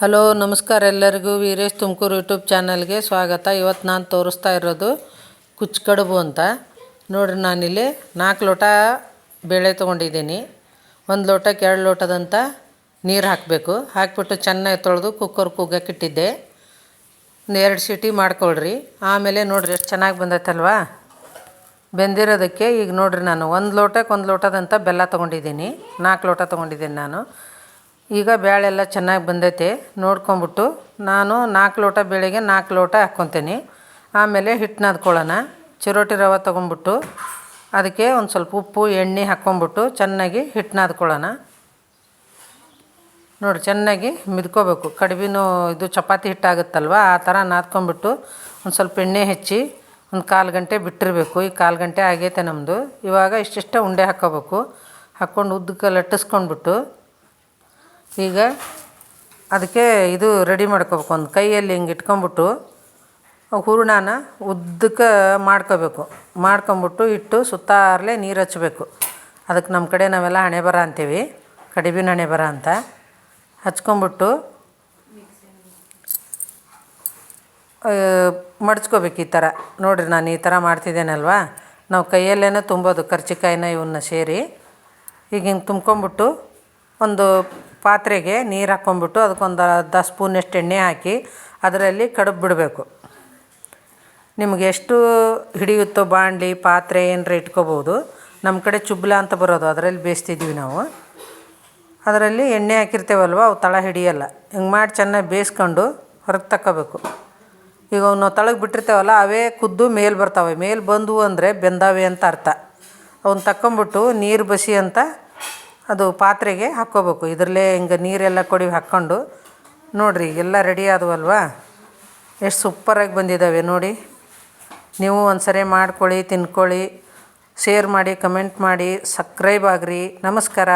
Hello, ನಮಸ್ಕಾರ ಎಲ್ಲರಿಗೂ. Veeresh Tumakuru YouTube ಚಾನಲ್ಗೆ ಸ್ವಾಗತ. ಇವತ್ತು ನಾನು ತೋರಿಸ್ತಾ ಇರೋದು ಕುಚ್ಚು ಕಡುಬು ಅಂತ. ನೋಡಿರಿ, ನಾನಿಲ್ಲಿ ನಾಲ್ಕು ಲೋಟ ಬೇಳೆ ತೊಗೊಂಡಿದ್ದೀನಿ. ಒಂದು ಲೋಟಕ್ಕೆ ಎರಡು ಲೋಟದಂತ ನೀರು ಹಾಕಬೇಕು. ಹಾಕಿಬಿಟ್ಟು ಚೆನ್ನಾಗಿ ತೊಳೆದು ಕುಕ್ಕರ್ ಕೂಗಕ್ಕಿಟ್ಟಿದ್ದೆ ಒಂದು ಎರಡು ಸೀಟಿ ಮಾಡ್ಕೊಳ್ರಿ. ಆಮೇಲೆ ನೋಡಿರಿ, ಎಷ್ಟು ಚೆನ್ನಾಗಿ ಬಂದೈತಲ್ವಾ? ಬೆಂದಿರೋದಕ್ಕೆ ಈಗ ನೋಡಿರಿ ನಾನು, ಒಂದು ಲೋಟಕ್ಕೆ ಒಂದು ಲೋಟದಂತ ಬೆಲ್ಲ ತೊಗೊಂಡಿದ್ದೀನಿ. ನಾಲ್ಕು ಲೋಟ ತೊಗೊಂಡಿದ್ದೀನಿ ನಾನು. ಈಗ ಬೇಳೆಲ್ಲ ಚೆನ್ನಾಗಿ ಬಂದೈತೆ, ನೋಡ್ಕೊಂಬಿಟ್ಟು ನಾನು ನಾಲ್ಕು ಲೋಟ ಬೇಳೆಗೆ ನಾಲ್ಕು ಲೋಟ ಹಾಕ್ಕೊತೀನಿ. ಆಮೇಲೆ ಹಿಟ್ಟು ನಾದ್ಕೊಳ್ಳೋಣ ಚಿರೋಟಿ ರವೆ ತೊಗೊಂಬಿಟ್ಟು ಅದಕ್ಕೆ ಒಂದು ಸ್ವಲ್ಪ ಉಪ್ಪು, ಎಣ್ಣೆ ಹಾಕ್ಕೊಂಬಿಟ್ಟು ಚೆನ್ನಾಗಿ ಹಿಟ್ಟು ನಾದ್ಕೊಳ್ಳೋಣ ನೋಡಿ, ಚೆನ್ನಾಗಿ ಮಿದ್ಕೋಬೇಕು. ಕಡಿಮೆನೂ ಇದು ಚಪಾತಿ ಹಿಟ್ಟಾಗುತ್ತಲ್ವ, ಆ ಥರ ನಾದ್ಕೊಂಬಿಟ್ಟು ಒಂದು ಸ್ವಲ್ಪ ಎಣ್ಣೆ ಹೆಚ್ಚಿ ಒಂದು ಕಾಲು ಗಂಟೆ ಬಿಟ್ಟಿರಬೇಕು. ಈ ಕಾಲು ಗಂಟೆ ಆಗೈತೆ ನಮ್ಮದು ಇವಾಗ ಇಷ್ಟಿಷ್ಟ ಉಂಡೆ ಹಾಕ್ಕೋಬೇಕು. ಹಾಕ್ಕೊಂಡು ಉದ್ದಕ್ಕೆ ಲಟ್ಟಿಸ್ಕೊಂಡ್ಬಿಟ್ಟು ಈಗ ಅದಕ್ಕೆ ಇದು ರೆಡಿ ಮಾಡ್ಕೋಬೇಕು. ಒಂದು ಕೈಯಲ್ಲಿ ಹಿಂಗೆ ಇಟ್ಕೊಂಬಿಟ್ಟು ಹೂರ್ಣನ ಉದ್ದಕ್ಕೆ ಮಾಡ್ಕೋಬೇಕು. ಮಾಡ್ಕೊಂಬಿಟ್ಟು ಇಟ್ಟು ಸುತ್ತಾರಲೆ ನೀರು ಹಚ್ಚಬೇಕು ಅದಕ್ಕೆ ನಮ್ಮ ಕಡೆ ನಾವೆಲ್ಲ ಹಣೆ ಬರ ಅಂತೀವಿ. ಕಡಿಬಿನ ಹಣೆ ಬರ ಅಂತ. ಹಚ್ಕೊಂಬಿಟ್ಟು ಮಡಚ್ಕೋಬೇಕು ಈ ಥರ ನೋಡಿರಿ ನಾನು ಈ ಥರ ಮಾಡ್ತಿದ್ದೇನಲ್ವಾ? ನಾವು ಕೈಯಲ್ಲೇ ತುಂಬೋದು ಕರ್ಚಿಕಾಯಿನ ಇವನ್ನ ಸೇರಿ. ಈಗ ಹಿಂಗೆ ತುಂಬ್ಕೊಂಬಿಟ್ಟು ಒಂದು ಪಾತ್ರೆಗೆ ನೀರು ಹಾಕ್ಕೊಂಬಿಟ್ಟು ಅದಕ್ಕೊಂದು ಅರ್ಧ ಸ್ಪೂನಷ್ಟು ಎಣ್ಣೆ ಹಾಕಿ ಅದರಲ್ಲಿ ಕಡುಬು ಬಿಡಬೇಕು. ನಿಮ್ಗೆ ಎಷ್ಟು ಹಿಡಿಯುತ್ತೋ ಬಾಣಲಿ ಪಾತ್ರೆ ಏನರ ಇಟ್ಕೋಬೋದು. ನಮ್ಮ ಕಡೆ ಚುಬ್ಲ ಅಂತ ಬರೋದು, ಅದರಲ್ಲಿ ಬೇಯಿಸ್ತಿದ್ವಿ ನಾವು. ಅದರಲ್ಲಿ ಎಣ್ಣೆ ಹಾಕಿರ್ತೇವಲ್ವ, ಅವು ತಳ ಹಿಡಿಯಲ್ಲ. ಹಿಂಗೆ ಮಾಡಿ ಚೆನ್ನಾಗಿ ಬೇಯಿಸ್ಕೊಂಡು ಹೊರಗೆ ತಕ್ಕೋಬೇಕು. ಈಗ ನಾವು ತಳಗೆ ಬಿಟ್ಟಿರ್ತೇವಲ್ಲ, ಅವೇ ಕುದ್ದು ಮೇಲೆ ಬರ್ತಾವೆ. ಮೇಲೆ ಬಂದವು ಅಂದರೆ ಬೆಂದಾವೆ ಅಂತ ಅರ್ಥ. ಅವನ್ನ ತಕ್ಕೊಂಬಿಟ್ಟು ನೀರು ಬಸಿ ಅಂತ ಅದು ಪಾತ್ರೆಗೆ ಹಾಕ್ಕೋಬೇಕು. ಇದರಲ್ಲೇ ಹಿಂಗೆ ನೀರೆಲ್ಲ ಕೊಡಿ ಹಾಕ್ಕೊಂಡು. ನೋಡಿರಿ, ಎಲ್ಲ ರೆಡಿ ಆದವಲ್ವಾ? ಎಷ್ಟು ಸೂಪರಾಗಿ ಬಂದಿದ್ದಾವೆ ನೋಡಿ. ನೀವು ಒಂದು ಸರಿ ಮಾಡ್ಕೊಳ್ಳಿ, ತಿನ್ಕೊಳ್ಳಿ. ಶೇರ್ ಮಾಡಿ ಕಮೆಂಟ್ ಮಾಡಿ ಸಬ್ಸ್ಕ್ರೈಬ್ ಆಗಿರಿ. ನಮಸ್ಕಾರ.